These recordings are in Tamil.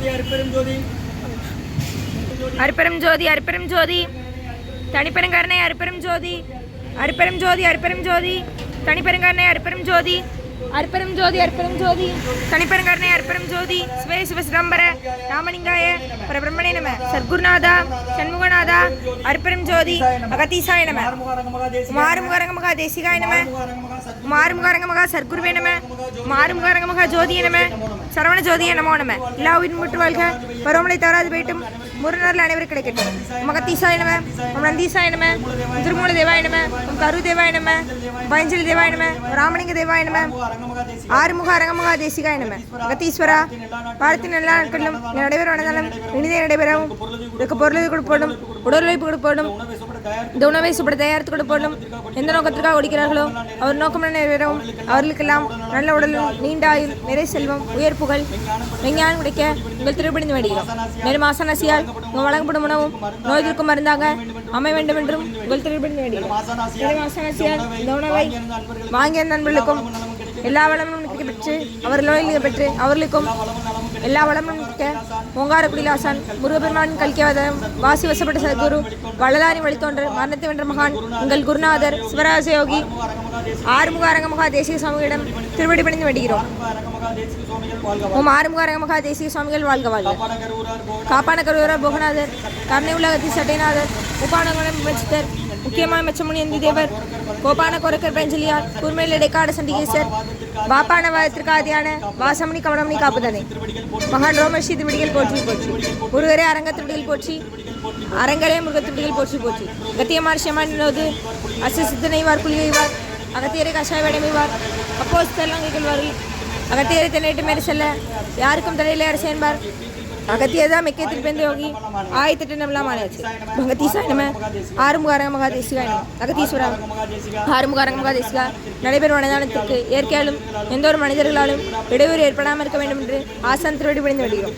ஜோதி அருப்பெரும் ஜோதி. அருப்பெரும் ஜோதி அருப்பெரும் ஜோதி. தனிப்பெருங்கருணை அருப்பெரும் ஜோதி. அருப்பெரும் ஜோதி அருப்பெரும் ஜோதி. தனிப்பெருங்கருணை அருப்பெரும் ஜோதி. அற்பரும் ஜோதி அற்பரும் ஜோதி. தனிப்பெருங்கருணை அற்பரும் ஜோதி. சிவே சிவ சிதம்பர ராமலிங்காய பரபிரம்மணே நம. சர்க்குருநாதா சண்முகநாதா அற்பரும் ஜோதி அகதீசாய நம. மாறுமுகரங்க மகா தேசிகாய நம. மாறுமுகரங்க மகா சர்க்குருவே நம. மாறுமுகரங்க மகா ஜோதிய நம. சரவண ஜோதி என்னமோ நம்ம எல்லா முற்று வாழ்க. பருவமழை தவறாது போயிட்டும். முருநரில் அனைவரும் கிடைக்கட்டும். மகத்தீசாய நம. ஓம் நந்தீசா நம. திருமூல தேவா நம. ஓம் கரு தேவா நம. பயஞ்சலி தேவா நம. ராமலிங்க தேவா நம. ஆறுமுக அரங்கமுகா தேசிகா நம. மகத்தீஸ்வரா வாழ்த்தின் எல்லா நாட்களிலும் நடைபெற அனைத்தாலும் இனிதே நடைபெறவும். இதுக்கு பொருளை கொடுப்போடும். உடல் உழைப்பு கொடுப்போடும். உணவை சுப்பட இந்த உணவை தயாரித்து கொடுப்போடும் எந்த நோக்கத்திற்காக ஒடிக்கிறார்களோ அவர் நோக்கம் நிறைவேறவும். அவர்களுக்கெல்லாம் நல்ல உடலும் நீண்டாயும் நிறை செல்வம் உயர் புகழ் விஞ்ஞானம் கிடைக்க உங்கள் திருப்பணிந்து வேண்டுகிறோம் மேலும் ஆசனாசியால் உங்கள் வழங்கப்படும் உணவும் நோய் தீர்க்கும் மருந்தாக அமைய வேண்டும் என்றும் உங்கள் திருப்பணிந்து வேண்டுகிறோம் ஆசனாசியால் இந்த உணவை வாங்கிய நண்பர்களுக்கும் எல்லா வளமும் பெற்று அவர் நோயில் பெற்று அவர்களுக்கும் எல்லா வளமும் மிக்க ஓங்காரக்குடியில் ஆசான் முருகபெருமான் கல்கியவதம் வாசி வசப்பட்ட சத்குரு வள்ளலாரி வழித்தோன்றர் மரணத்தை வென்ற மகான் உங்கள் குருநாதர் சிவராஜ யோகி ஆறுமுக அரங்கமகா தேசிய சுவாமிகளிடம் திருவடி பணிந்து வேண்டுகிறோம். ஓம் ஆறுமுக அரங்கமகா தேசிய சுவாமிகள் வாழ்க வாழ்க. காப்பான கருவரர் போகநாதர் கருணை உலகத்தில் சட்டைநாதர் உப்பானகுணம் விமர்சித்தர் முக்கியமான மெச்சமுனி எந்தி தேவர் கோபான கொரக்கர் பெஞ்சலியார் கூர்மையில் இடைக்காடு சண்டிகேசர் பாப்பான வாதத்திற்காதியான வாசமணி கவனமணி காப்புதனை. மகான் ரோமர்ஷி திருவடிகள் போற்றி போற்றி. முருகரே அரங்க திருவடிகள் போற்றி. அரங்கரே முருகத்து திருவடிகள் போற்றி போற்றி. கத்தியமார் ஷமானோது அசு சித்தனைவார் குளிகைவார் அகத்தியரை கஷாய வடமைவார் அப்போ தெல்லங்கைகள் அகத்தியரை தென்னிட்டு மேலே செல்ல. யாருக்கும் தலையிலே அரசு என்பார் அகத்தியதான் மெக்கே திருப்பேந்த யோகி ஆயிரத்தெட்டு நம்மளாம் ஆனாச்சு பகதீசா நம்ம ஆறுமுகாரங்க மகாதேசிகா அகதீஸ்வரா ஆறுமுகாரங்க மகாதேசிகா நடைபெறும் மனதானத்திற்கு இயற்கையாலும் எந்த ஒரு மனிதர்களாலும் இடையூறு ஏற்படாமல் இருக்க வேண்டும் என்று ஆசான் திருவடி பணிந்து வருகிறோம்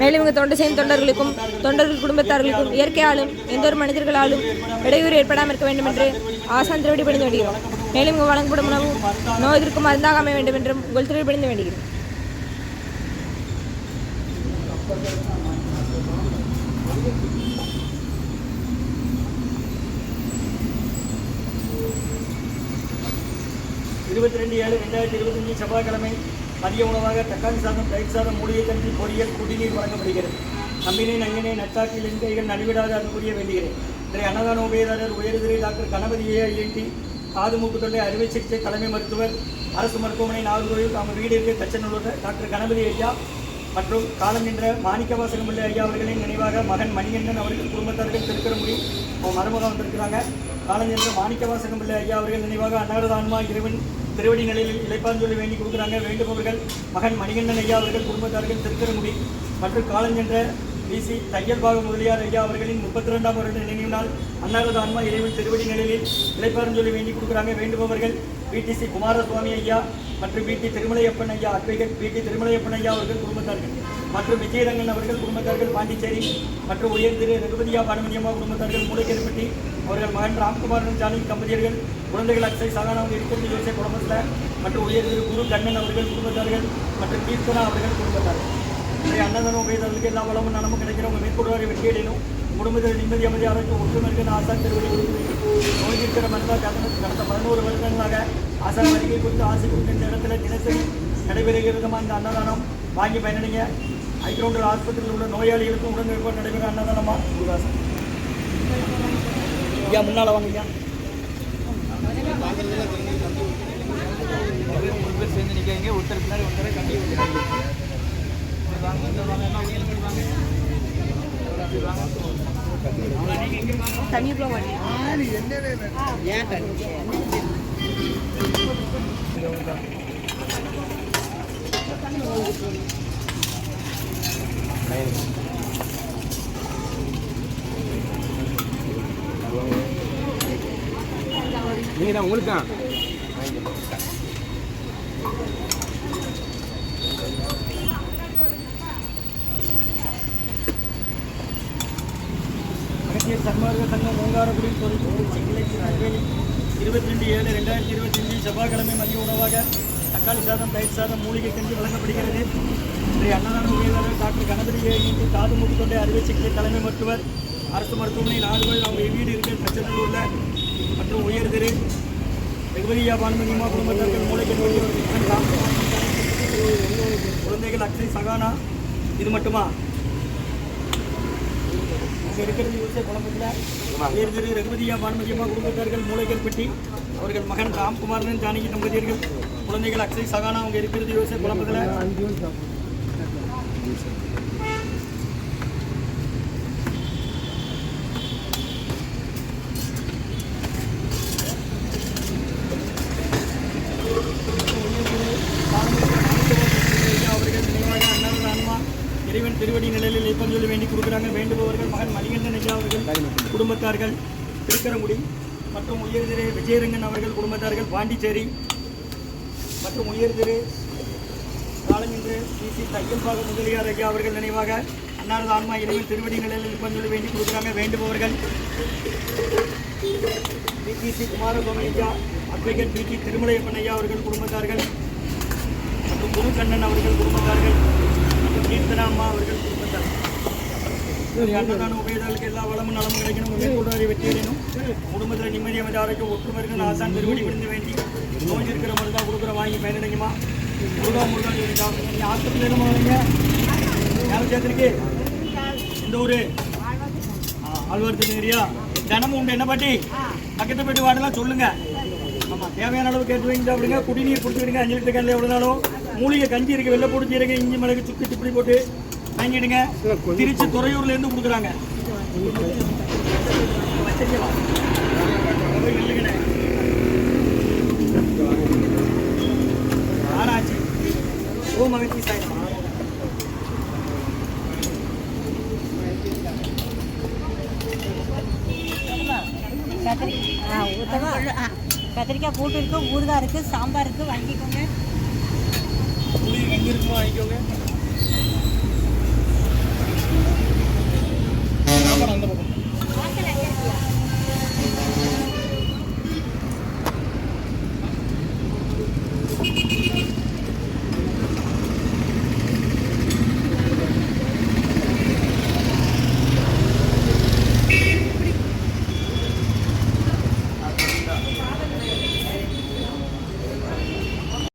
மேலும் இங்கு தொண்டு செய்யும் தொண்டர்களுக்கும் தொண்டர்கள் குடும்பத்தார்களுக்கும் இயற்கையாலும் எந்த ஒரு மனிதர்களாலும் இடையூறு ஏற்படாமல் இருக்க வேண்டும் என்று ஆசான் திருவடி பணிந்து வருகிறோம் மேலும் இங்கு வழங்கப்படும் உணவு நோய் எதிர்க்கும் மருந்தாக அமைய வேண்டும் என்றும் உங்கள் திருவடி பணிந்து வேண்டுகிறோம் இருபத்தி ரெண்டு ஏழு ரெண்டாயிரத்தி இருபத்தஞ்சு செவ்வாய்க்கிழமை மதிய உணவாக தக்காளி சாதம் தயிர் சாதம் மூலிகை தண்ணி பொரியல் குடிநீர் வழங்கப்படுகிறது. நம்பினை நங்கினை நட்டாற்றில் எண்கைகள் நலிவிடாத அன்புரிய வேண்டுகிறேன் இன்றைய அன்னதான உபயதாரர் உயர்திரை டாக்டர் கணபதி ஏஐஎன்டி காது மூக்கு தொண்டை அறுவை சிகிச்சை தலைமை மருத்துவர் அரசு மருத்துவமனை நாகர்கோவில் அவங்க வீடு இருக்க தச்சநல்லூர் டாக்டர் கணபதி ஐயா மற்றும் காலம் நின்ற மாணிக்கவாசகம் பிள்ளை ஐயா அவர்களின் நினைவாக மகன் மணிகண்டன் அவர்கள் குடும்பத்தார்கள் திருக்கரமுடி அவங்க மருமகம் வந்திருக்கிறாங்க. காலஞ்சென்ற என்ற மாணிக்கவாசகம் பிள்ளை ஐயா அவர்கள் நினைவாக அன்னாரது ஆன்மா இறைவன் திருவடி நிலையில் இழைப்பாஞ்சொல்லி வேண்டி கொடுக்குறாங்க. வேண்டுபவர்கள் மகன் மணிகண்டன் ஐயா அவர்கள் குடும்பத்தார்கள் திருக்கரமுடி மற்றும் காலஞ்சென்ற பிசி தையல் பாக முதலியார் ஐயா அவர்களின் முப்பத்தி ரெண்டாம் வருட நினைவு நாள் அன்னாரது ஆன்மா இறைவன் திருவடி நிலையில் இழைப்பாஞ்சொல்லி வேண்டி கொடுக்குறாங்க. வேண்டுபவர்கள் பிடிசி குமாரசுவாமி ஐயா மற்றும் பிடி திருமலையப்பன் ஐயா அட்வொகேட் பிடி திருமலையப்பன் ஐயா அவர்கள் குடும்பத்தார்கள் மற்றும் விஜயரங்கன் அவர்கள் குடும்பத்தார்கள் பாண்டிச்சேரி மற்றும் உயர் திரு ரகுபதியா பானுமதியம்மா குடும்பத்தார்கள் மூளைக்கேற்பட்டி அவர்கள் மகன் ராம்குமாரன் ஜானகி தம்பதியர்கள் குழந்தைகள் அக்ஷய் சாதாரண இருக்கிறது யோசை குடும்பத்தில் மற்றும் உயர் திரு குரு கண்ணன் அவர்கள் குடும்பத்தார்கள் மற்றும் கீர்த்தனா அவர்கள் குடும்பத்தார்கள். இன்றைய அன்னதானம் உபயோகர்களுக்கு எல்லா வளமும் நலமும் கிடைக்கிறவங்க மேற்கொள்வாரை வெற்றியடையணும். குடும்பத்தில் நிம்மதி அமைதி ஆரோக்கியம் ஒற்றுமைக்கு ஆசா ஆசான் திருவடி நோய் இருக்கிற மனிதா கடந்த பதினோரு வருடங்களாக ஆசான் வருகை குறித்து ஆசை குறித்து இந்த இடத்துல தினசரி நடைபெறுகிறதுமா இந்த அன்னதானம். வாங்கி பயனடைங்க. ஐக்கிரவுண்டர் ஆஸ்பத்திரியில் உள்ள நோயாளிகளுக்கும் உடனிருப்போம் நடைபெறும் அன்னதானமா? குருதாசன் ஐயா முன்னால் வாங்க ஐயா. சேர்ந்து நிற்காங்க ஒருத்தர் பின்னாடி ஒருத்தரை கட்டி தண்ணிக்குள்ள மாட்டேன் தான் உங்களுக்கு? தான் அகத்தியர் சன்மார்க்க சங்கம் ஓங்காரக்குடி பொறுப்பு செங்கிலைக்கு இருபத்தி ரெண்டு ஏழு ரெண்டாயிரத்தி இருபத்தி இருபத்தஞ்சு செவ்வாய்க்கிழமை மதிய உணவாக தக்காளி சாதம் தயிர் சாதம் மூலிகை கஞ்சி வழங்கப்படுகிறது. இன்றைய அன்னதான உபயோகர் டாக்டர் கணபதி ஐந்து காது மூக்கு தொண்டை அறுவை சிகிச்சை தலைமை மருத்துவர் அரசு மருத்துவமனை நாடுகள் அவங்க வீடு இருக்கிற தச்சநல்லூரில் மற்றும் உயர்திரு வெகுமதியா பானுமதிமா குடும்பத்திற்கு மூளைக்கு நோய் குழந்தைகள் அக்ஷய் சகானா இது மட்டுமா? இங்கே இருக்கிறது யோசிய குழம்பத்தில் உயர் திரு ரகுபதியா பானுமதியம்மா குடும்பத்தார்கள் மூளைகள் பெட்டி அவர்கள் மகன் ராம்குமாரன் ஜானகி தம்பதியர்கள் குழந்தைகள் அக்ஷய் சகானா அவங்க இருக்கிறது யோசிய குழம்பத்தில் அவர்கள் நினைவாக அண்ணாவின் ஆன்மா இறைவன் திருவடி நிலையில் சொல்லி வேண்டி கொடுக்குறாங்க. வேண்டுபவர்கள் மகன் மணிகண்டன் ஐயா அவர்கள் குடும்பத்தார்கள் திருக்கரங்குடி மற்றும் உயர் திரு விஜயரங்கன் அவர்கள் குடும்பத்தார்கள் பாண்டிச்சேரி மற்றும் உயர் திரு காலமின்று பிசி தையல்பாக முதலியார் ஐயா அவர்கள் நினைவாக அன்னாரது ஆன்மா இறைவன் திருவடி நிலையில் சொல்லி வேண்டி கொடுக்குறாங்க. வேண்டுபவர்கள் பிபிசி குமாரசுவாமி ஐயா அட்வொகேட் பிடி திருமலையப்பன் ஐயா அவர்கள் குடும்பத்தார்கள் மற்றும் குருகண்ணன் அவர்கள் குடும்பத்தார்கள் மற்றும் கீர்த்தனா அம்மா அவர்கள் குடும்பத்தார் அன்னதான உபயோகங்களுக்கு எல்லா வளமும் நலமும் கிடைக்கணும். மேற்கொள்வாரி வெற்றியடையணும். குடும்பத்தில் நிம்மதி அமைதி ஆரோக்கியம் ஒற்றுமை இருக்கணும் ஆசான் திருவடி விழுந்து வேண்டி நோய் இருக்கிற மருந்தா கொடுக்குற வாங்கி பயனடைக்குமா முருகா முருகா சொல்லிட்டா நீங்கள் ஆஸ்பத்திரி என்னமா வரீங்க யாரும் சேர்த்துருக்கு எந்த ஊர்? ஆழ்வார்த்து ஏரியா தினமும் உண்டு. என்ன பாட்டி? பக்கத்து போயிட்டு வாடலாம் சொல்லுங்கள் ஆமாம் தேவையான அளவு கேட்டு வாங்கி சாப்பிடுங்க. குடிநீர் குடிச்சுக்கிடுங்க அஞ்சு லிட்டர் கேனில் எவ்வளோ நாளும்? மூலிகை கஞ்சி இருக்கு. வெள்ளை போட்டு சீரக இஞ்சி மிளகு சுக்கு சிப்படி போட்டு வாங்கிடுங்க திருச்சி துறையூர்லேருந்து கொடுக்குறாங்க வச்சிருக்கவா? போய் நில்லுங்கண்ணே. ஆராய்ச்சி. ஓ மகிழ்ச்சி சாயமா கத்திரிக்காய் கூட்டு இருக்கு ஊறுகாய் இருக்கு சாம்பார் இருக்கு வாங்கிக்கோங்க. கஞ்சி இருக்குமா வாங்கிக்கோங்க.